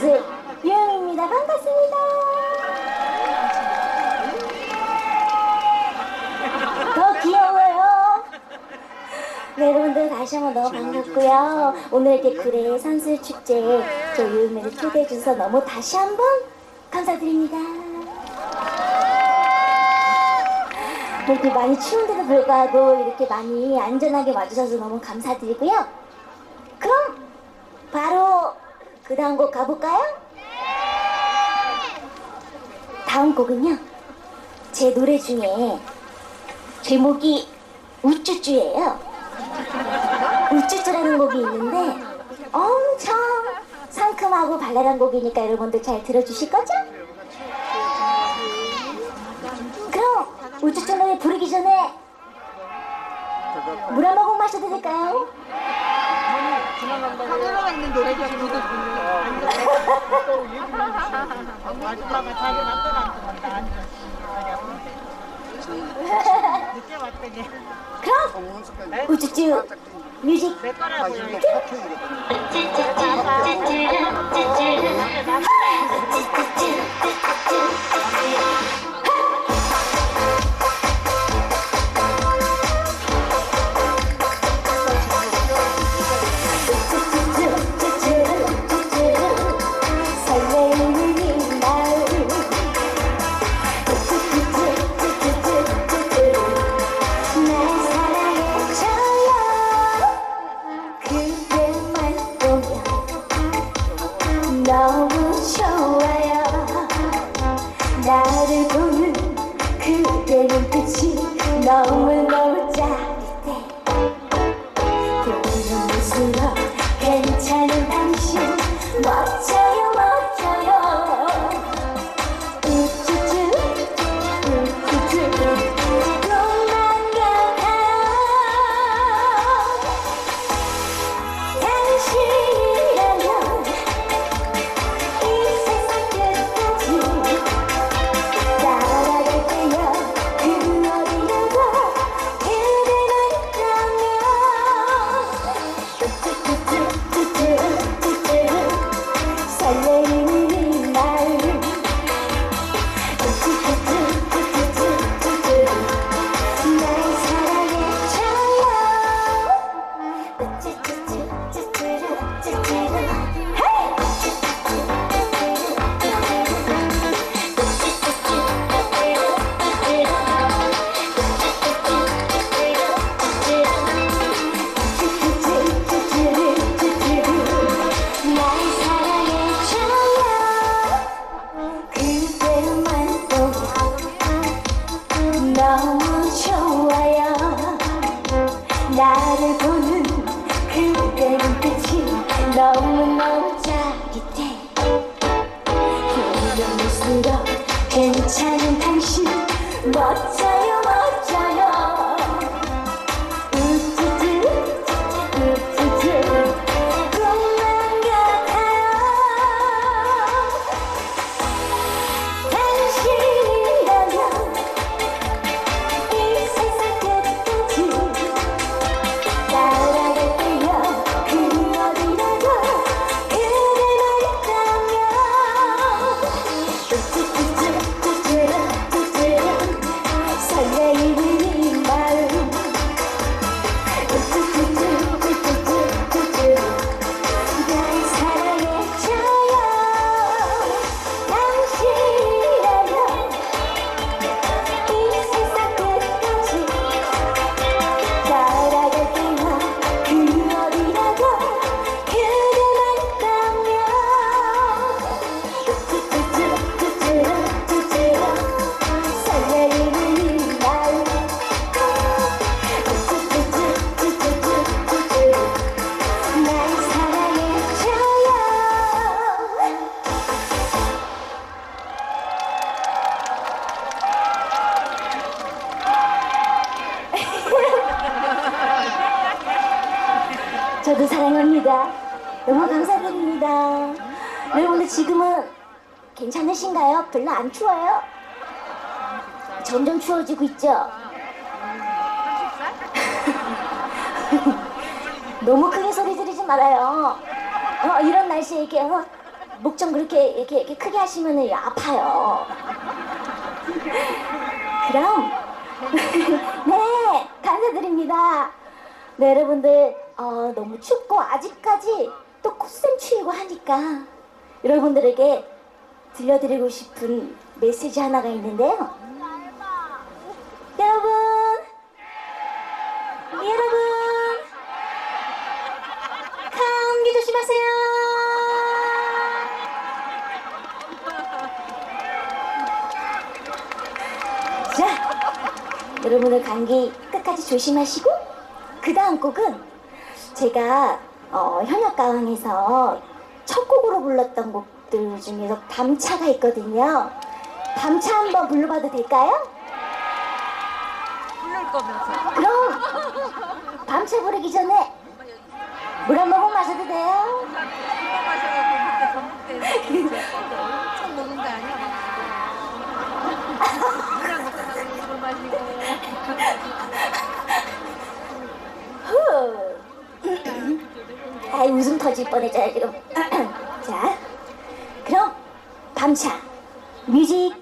반갑습니다. 가수 유영입니다. 반갑습니다. 더 귀여워요. 네, 여러분들 다시 한번 너무 반갑고요. 오늘 이렇게 구례 선수 축제에 저 유영이를 초대해 주셔서 너무 다시 한번 감사드립니다. 이렇게 많이 추운데도 불구하고 이렇게 많이 안전하게 와주셔서 너무 감사드리고요. 그럼 바로 그 다음 곡 가볼까요? 다음 곡은요. 제 노래 중에 제목이 우쭈쭈예요. 우쭈쭈라는 곡이 있는데 엄청 상큼하고 발랄한 곡이니까 여러분들 잘 들어주실 거죠? 그럼 우쭈쭈 노래 부르기 전에 물 한 모금 마셔도 될까요? 하늘로가 있는 노래가 누구 마지막에 자리 만들어놨구만 늦게 왔더니 그럼 우쭈쭈 뮤직 내 거라고 설레이는 나를 미소로 괜찮은 너무 감사드립니다. 여러분들 지금은 괜찮으신가요? 별로 안 추워요? 점점 추워지고 있죠? 너무 크게 소리 지르지 말아요. 어, 이런 날씨에 이렇게 어, 목좀 그렇게 이렇게, 이렇게 크게 하시면 아파요. 그럼 네 감사드립니다. 네 여러분들 어, 너무 춥고 아직까지 또 콧샘 추이고 하니까 여러분들에게 들려드리고 싶은 메시지 하나가 있는데요. 여러분, 여러분, 감기 조심하세요. 자, 여러분들 감기 끝까지 조심하시고 그 다음 곡은 제가 어, 현역가왕에서 첫 곡으로 불렀던 곡들 중에서 밤차가 있거든요. 밤차 한번 불러봐도 될까요? 부를 거면서. 그럼 밤차 부르기 전에 물 한 모금 마셔도 돼요? 엄청 먹은 거 아니야? 나서 술 마시고. 후. 아이 웃음 터질 뻔했잖아 지금. 자, 그럼 밤차 뮤직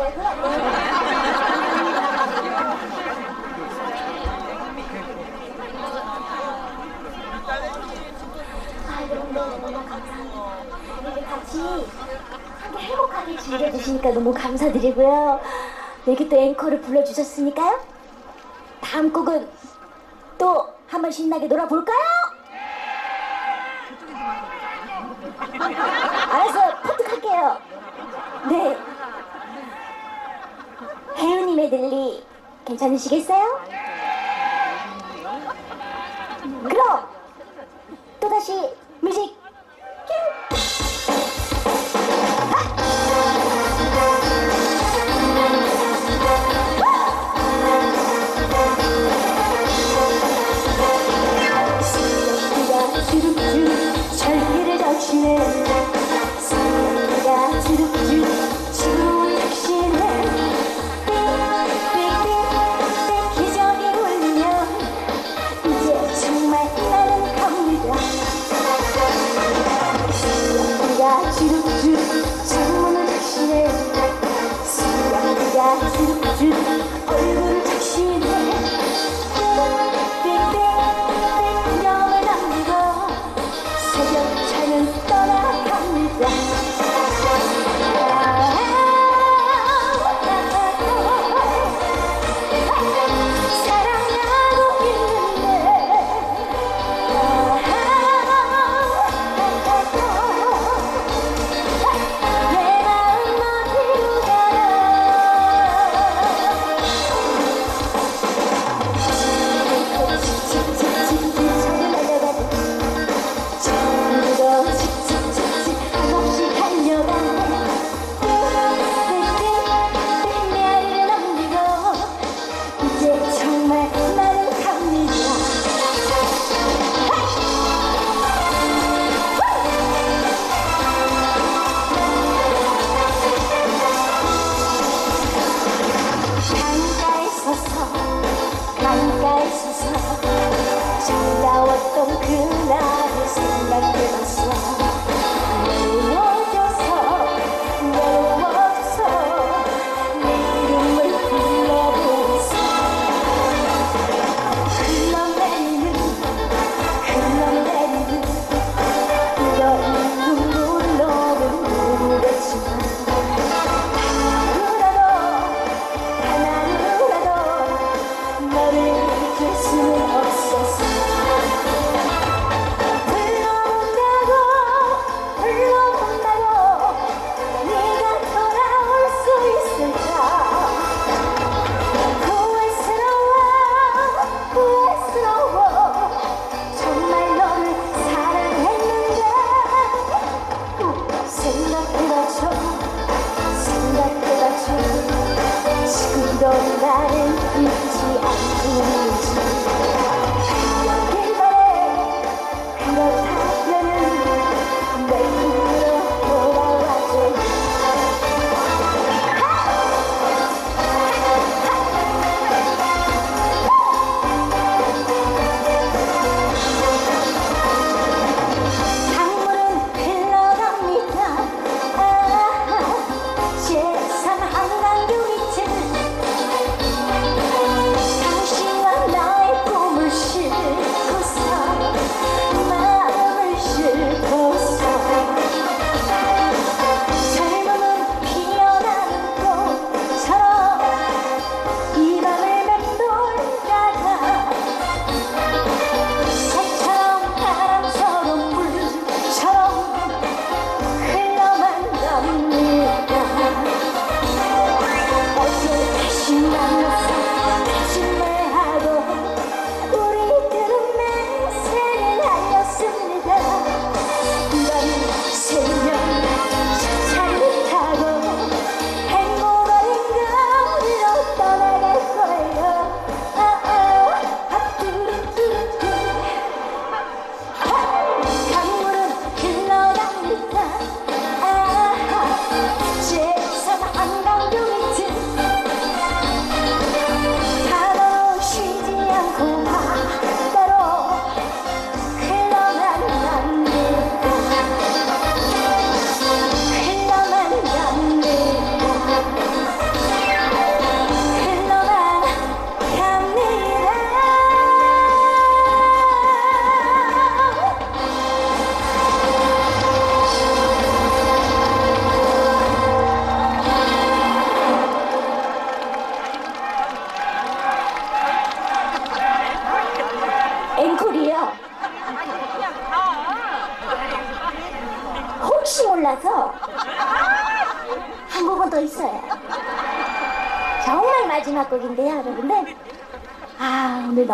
아, 너무너무 감사합니다. 이렇게 같이 함께 행복하게 즐겨주시니까 너무 감사드리고요. 네, 이렇게 또 앵커를 불러주셨으니까요. 다음 곡은 또 한번 신나게 놀아볼까요? 늘리 괜찮으시겠어요? 그럼 또다시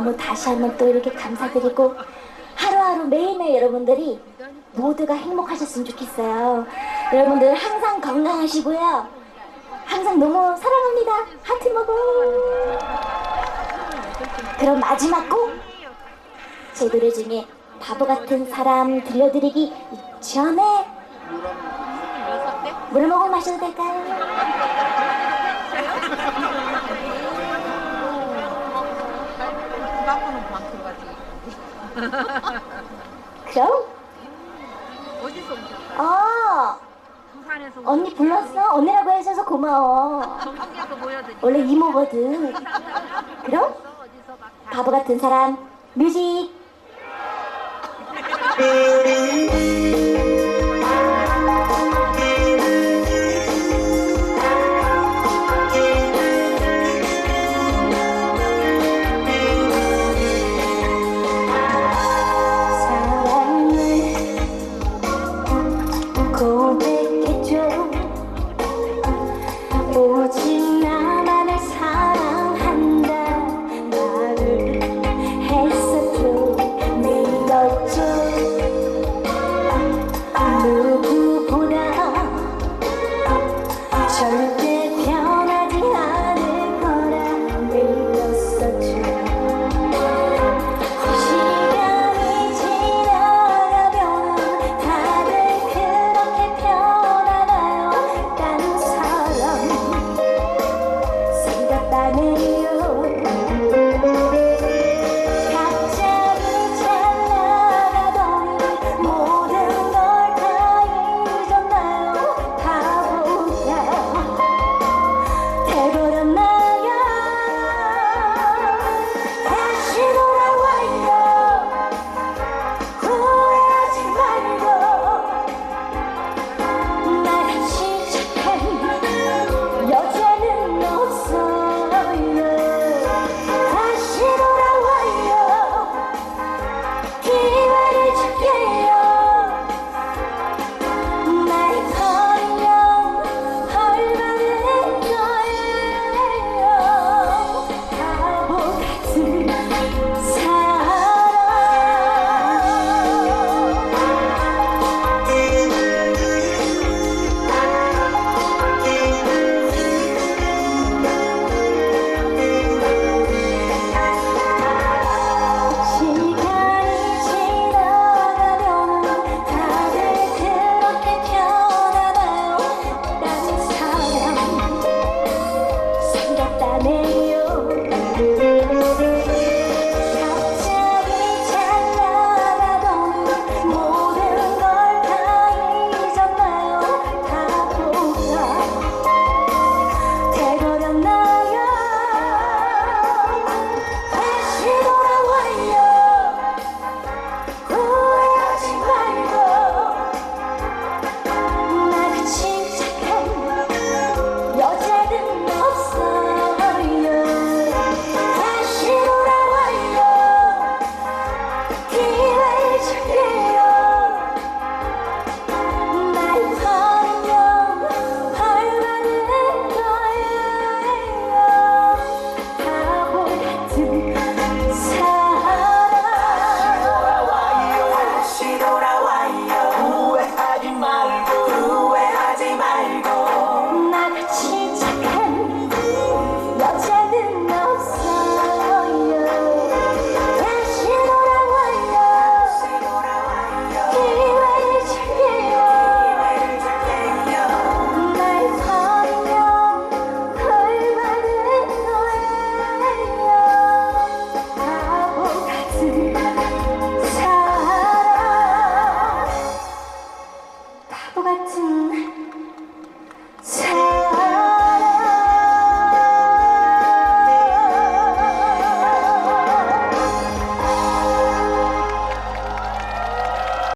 너무 다시 한번 또 이렇게 감사드리고 하루하루 매일매일 여러분들이 모두가 행복하셨으면 좋겠어요. 여러분들 항상 건강하시고요. 항상 너무 사랑합니다. 하트 먹어. 그럼 마지막 곡. 제 노래 중에 바보 같은 사람 들려드리기 전에? 물 한 모금 마셔도 될까요? 바꾸는 방송 가지. 그럼? 어디서 오셨어요? 어, 부산에서 언니 불렀어? 언니라고 해줘서 고마워. 전국에서 모여드니. 원래 이모거든. 그럼? 어디서 막 다. 바보 같은 사람 뮤직